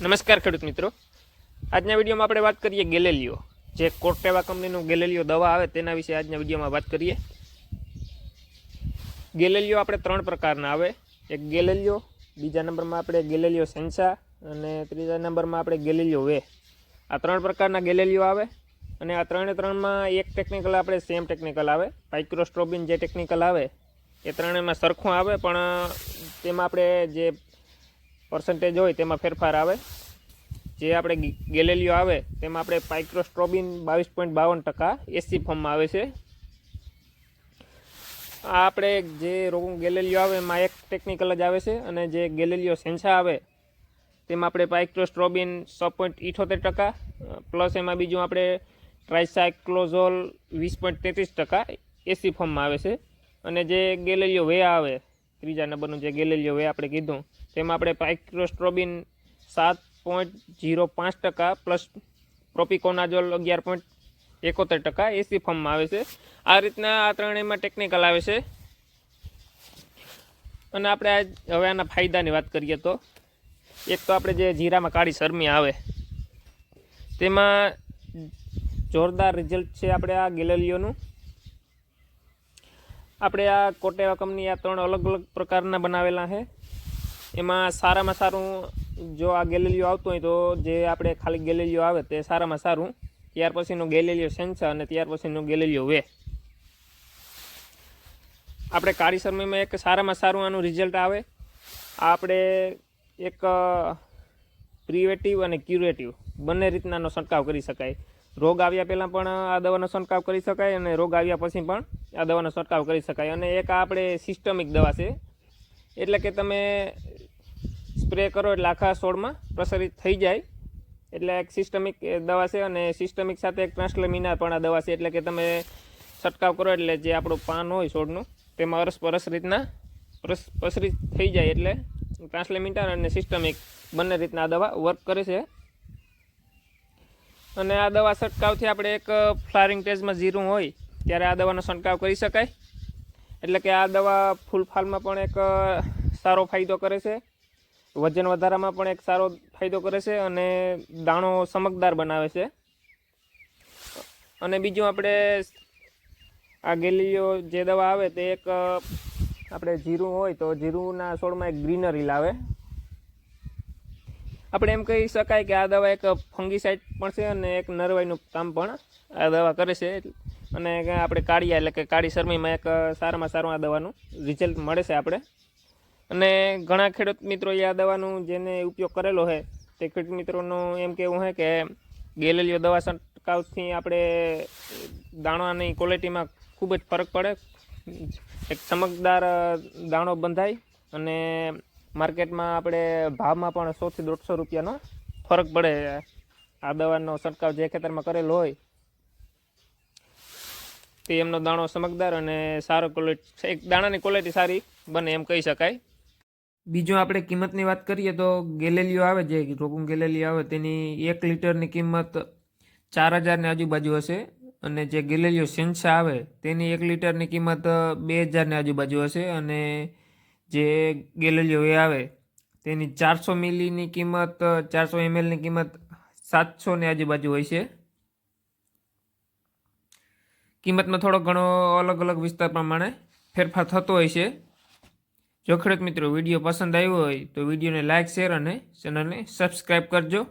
નમસ્કાર ખેડૂત મિત્રો. આજના વિડીયોમાં આપણે વાત કરીએ ગેલેલિયો જે કોર્ટેવા કંપનીનું ગેલેલિયો દવા આવે તેના વિશે આજના વિડીયોમાં વાત કરીએ. ગેલેલિયો આપણે ત્રણ પ્રકારના આવે. એક ગેલેલિયો બીજા નંબરમાં આપણે ગેલેલિયો સેન્સા અને ત્રીજા નંબરમાં આપણે ગેલેલિયો વે. આ ત્રણ પ્રકારના ગેલેલિયો આવે અને આ ત્રણે ત્રણમાં એક ટેકનિકલ આપણે સેમ ટેકનિકલ આવે. પાઇક્રોસ્ટ્રોબિન જે ટેકનિકલ આવે, એ ત્રણેમાં સરખું આવે, પણ તેમાં આપણે જે પર્સન્ટેજ હોય તેમાં ફેરફાર આવે. જે આપણે ગેલેલિયો આવે, તેમાં આપણે પાઇક્રોસ્ટ્રોબિન બાવીસ પોઈન્ટ બાવન ટકા એસી ફોર્મમાં આવે છે. આ આપણે જે રોગ ગેલેલિયો આવે, એમાં એક ટેકનિકલ જ આવે છે અને જે ગેલેલિયો સેન્સા આવે, તેમાં આપણે પાઇક્રોસ્ટ્રોબિન છ પોઈન્ટ ઇઠોતેર ટકા, પ્લસ એમાં બીજું આપણે ટ્રાઇસાયક્લોઝોલ વીસ પોઈન્ટ તેત્રીસ ટકા એસી ફોર્મમાં આવે છે. અને જે ગેલેલિયો વે આવે ત્રીજા નંબરનું જે ગેલેલિયો વે આપણે કીધું, તેમાં આપણે પાઇક્રોસ્ટ્રોબિન સાત પોઈન્ટ જીરો પાંચ ટકા પ્લસ પ્રોપિકોનાઝોલ અગિયાર પોઈન્ટ એકોતેર ટકા એસી ફોર્મમાં આવે છે. આ રીતના આ ત્રણેયમાં ટેકનિકલ આવે છે. અને આપણે આજ હવે આના ફાયદાની વાત કરીએ તો, એક તો આપણે જે જીરામાં કાળી શરમી આવે, તેમાં જોરદાર રિઝલ્ટ છે આપણે આ ગેલેલિયોનું. આપણે આ કોટેવા કંપની આ ત્રણ અલગ અલગ પ્રકારના બનાવેલા છે. એમાં સારામાં સારું જો આ ગેલેલિયો આવતું હોય તો જે આપણે ખાલી ગેલેલિયો આવે તે સારામાં સારું. ત્યાર પછીનું ગેલેલિયો સેન્સર અને ત્યાર પછીનો ગેલેલિયો વે. આપણે કાળી શરમીમાં એક સારામાં સારું આનું રિઝલ્ટ આવે. આ આપણે એક પ્રિવેટિવ અને ક્યુરેટિવ બંને રીતનાનો છંટકાવ કરી શકાય. રોગ આવ્યા પહેલાં પણ આ દવાનો છંટકાવ કરી શકાય અને રોગ આવ્યા પછી પણ આ દવાનો છંટકાવ કરી શકાય. અને એક આપણે સિસ્ટમિક દવા છે. એટલે કે તમે સ્પ્રે કરો એટલે આખા છોડમાં પ્રસરિત થઈ જાય. એટલે એક સિસ્ટમિક દવા છે અને સિસ્ટમિક સાથે એક ટ્રાન્સલેમિનાર પણ આ દવા છે. એટલે કે તમે છંટકાવ કરો એટલે જે આપણું પાન હોય છોડનું, તેમાં અરસપરસ રીતના પ્રસ, પ્રસરિત થઈ જાય. એટલે ટ્રાન્સલેમિનાર અને સિસ્ટમિક બંને રીતના આ દવા વર્ક કરે છે. અને આ દવા છંટકાવથી આપણે એક ફ્લાવરિંગ ટેજમાં જીરું હોય, ત્યારે આ દવાનો છંટકાવ કરી શકાય. એટલે કે આ દવા ફૂલફાલમાં પણ એક સારો ફાયદો કરે છે. વજન વધારામાં પણ એક સારો ફાયદો કરે છે અને દાણો ચમકદાર બનાવે છે. અને બીજું આપણે આ ગેલીઓ જે દવા આવે તે એક આપણે જીરું હોય તો જીરુંના છોડમાં એક ગ્રીનરી લાવે. આપણે એમ કહી શકાય કે આ દવા એક ફંગીસાઇડ પણ છે અને એક નરવાઈનું કામ પણ આ દવા કરે છે. અને આપણે કાળિયા એટલે કે કાળી શરમીમાં એક સારામાં સારું આ દવાનું રિઝલ્ટ મળે છે આપણે. અને ઘણા ખેડૂત મિત્રોએ આ દવાનું જેને ઉપયોગ કરેલો છે તે ખેડૂત મિત્રોનું એમ કહેવું છે કે ગેલેલિયો દવા છંટકાવથી આપણે દાણાની ક્વોલિટીમાં ખૂબ જ ફરક પડે. એક ચમકદાર દાણો બંધાય અને માર્કેટમાં આપણે ભાવમાં પણ સોથી દોઢસો રૂપિયાનો ફરક પડે. આ દવાનો છંટકાવ જે ખેતરમાં કરેલો હોય, તે એમનો દાણો ચમકદાર અને સારો ક્વોલિટી એક દાણાની ક્વોલિટી સારી બને એમ કહી શકાય. બીજું આપણે કિંમતની વાત કરીએ તો ગેલેલીઓ આવે જે રોગું ગેલેલીઓ આવે, તેની એક લીટરની કિંમત ચાર હજારની આજુબાજુ હશે અને જે ગેલેલીઓ સેન્સા આવે, તેની એક લીટરની કિંમત બે હજારની આજુબાજુ હશે અને જે ગેલેલિયો એ આવે, તેની ચારસો મિલીની કિંમત, ચારસો એમએલની કિંમત સાતસોની આજુબાજુ હોય છે. કિંમતમાં થોડો ઘણો અલગ અલગ વિસ્તાર પ્રમાણે ફેરફાર થતો હોય છે. જો ખેડૂત મિત્રો વીડિયો પસંદ આવ્યો હોય તો વિડીયોને લાઇક શેર અને ચેનલને સબસ્ક્રાઈબ કરજો.